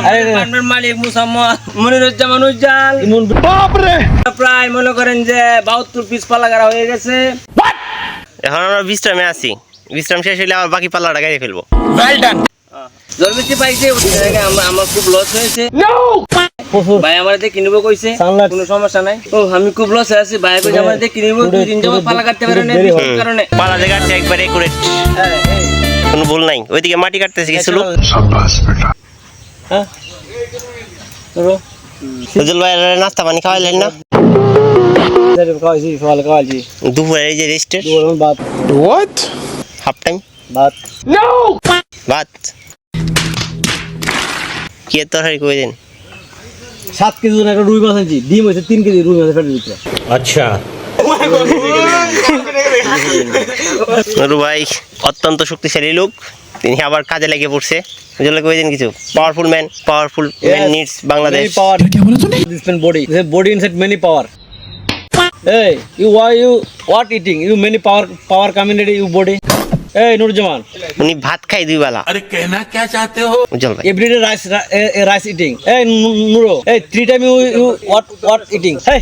আমাদের মালিক মুসাম্মদ মনিরুজ্জামান উজ্জাল প্রায় মনে করেন যে বাহাত্তর পিস পালা করা হয়ে গেছে। এখন আমরা বিশ্রামে আছি। বিশ্রাম শেষ হলে আবার বাকি পাল্লাটা গাড়ি ফেলব। জল বৃষ্টি পাইছে আমার আমার খুব লস হয়েছে। ভাই আমার দিয়ে কিনবো কইছে কোনো সমস্যা নাই। ও আমি খুব লসে আছি ভাই কইছে আমার দিয়ে কিনবো দুই দিন যাবত পালা কাটতে পারে না দেরি বৃষ্টির কারণে। পালা জায়গাটা একবারে একুরেট হ্যাঁ, কোনো ভুল নাই। ওইদিকে মাটি কাটতেছে কিছু লোক হ্যাঁ? ফজল ভাই নাস্তা পানি খাওয়াইলেন না? খাওয়াইছি সকালে খাওয়াইছি। দুপুরে এই যে রেস্টের দুপুর ভাত। হাফ টাইম ভাত। ভাত? কি তরকারি করে দেন? সাত কেজি একটা রুই মাছ আনছি ডিম হয়েছে তিন কেজি রুই মাছের ফেটে দিচ্ছে নুরু ভাই অত্যন্ত শক্তিশালী লোক। তিনি আবার কাজে লেগে পড়ছে। কিছু বাংলাদেশ বডি বডি ভাত খাই দুই বেলা। রাইস ইটিং নুরো এই three time you you eating হ্যাঁ